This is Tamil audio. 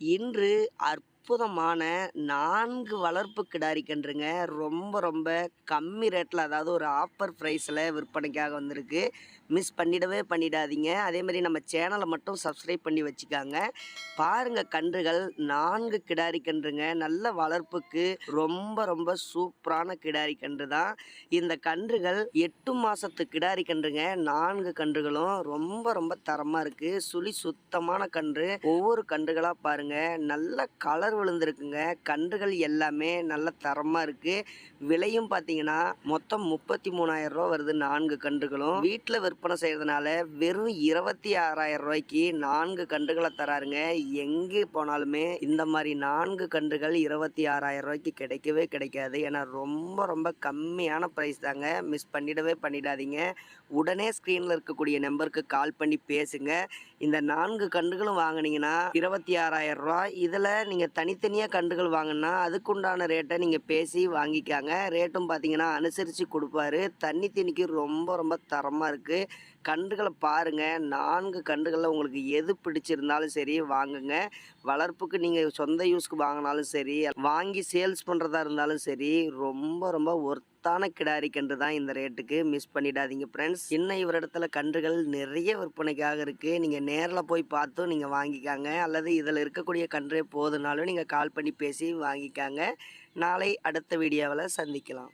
இன்று அற்ப அற்புதமான நான்கு வளர்ப்பு கிடாரி கன்றுங்க ரொம்ப ரொம்ப கம்மி ரேட்டில் அதாவது ஒரு ஆஃபர் ப்ரைஸில் விற்பனைக்காக வந்திருக்கு. மிஸ் பண்ணிடவே பண்ணிடாதீங்க. அதேமாதிரி நம்ம சேனலை மட்டும் சப்ஸ்கிரைப் பண்ணி வச்சுக்காங்க. பாருங்கள் கன்றுகள் நான்கு கிடாரி கன்றுங்க நல்ல வளர்ப்புக்கு ரொம்ப ரொம்ப சூப்பரான கிடாரி கன்று தான். இந்த கன்றுகள் எட்டு மாதத்து கிடாரி கன்றுங்க நான்கு கன்றுகளும் ரொம்ப ரொம்ப தரமாக இருக்குது சுழி சுத்தமான கன்று. ஒவ்வொரு கன்றுகளாக பாருங்க. நல்ல கலர் விழுந்திருக்குங்க. கன்றுகள் எல்லாமே நல்ல தரமாக இருக்குது விலையும் பார்த்தீங்கன்னா மொத்தம் முப்பத்தி மூணாயிரம் ரூபா வருது நான்கு கன்றுகளும். வீட்டில் விற்பனை செய்கிறதுனால வெறும் இருபத்தி ஆறாயிரம் ரூபாய்க்கு நான்கு கன்றுகளை தராருங்க. எங்கே போனாலுமே இந்த மாதிரி நான்கு கன்றுகள் இருபத்தி ஆறாயிரம் ரூபாய்க்கு கிடைக்கவே கிடைக்காது. ஏன்னா ரொம்ப ரொம்ப கம்மியான ப்ரைஸ் தாங்க. மிஸ் பண்ணிடவே பண்ணிடாதீங்க. உடனே ஸ்க்ரீனில் இருக்கக்கூடிய நம்பருக்கு கால் பண்ணி பேசுங்க. இந்த நான்கு கன்றுகளும் வாங்கினீங்கன்னா இருபத்தி ஆறாயிரம் ரூபாய். இதில் நீங்கள் தனித்தனியாக கன்றுகள் வாங்கினா அதுக்குண்டான ரேட்டை நீங்கள் பேசி வாங்கிக்காங்க. ரேட்டும் பார்த்தீங்கன்னா அனுசரித்து கொடுப்பாரு. தண்ணி தண்ணிக்கு ரொம்ப ரொம்ப தரமாக இருக்குது கன்றுகளை பாருங்கள் நான்கு கன்றுகளில் உங்களுக்கு எது பிடிச்சிருந்தாலும் சரி வாங்குங்க. வளர்ப்புக்கு நீங்கள் சொந்த யூஸ்க்கு வாங்கினாலும் சரி வாங்கி சேல்ஸ் பண்ணுறதா இருந்தாலும் சரி ரொம்ப ரொம்ப ஒர்த் சத்தான கிடாரி கன்று தான் இந்த ரேட்டுக்கு மிஸ் பண்ணிடாதீங்க ஃப்ரெண்ட்ஸ் இன்னும் இவரிடத்துல கன்றுகள் நிறைய விற்பனைக்காக இருக்குது நீங்கள் நேரில் போய் பார்த்தும் நீங்கள் வாங்கிக்காங்க. அல்லது இதில் இருக்கக்கூடிய கன்றே போதுனாலும் நீங்கள் கால் பண்ணி பேசி வாங்கிக்காங்க. நாளை அடுத்த வீடியோவில் சந்திக்கலாம்.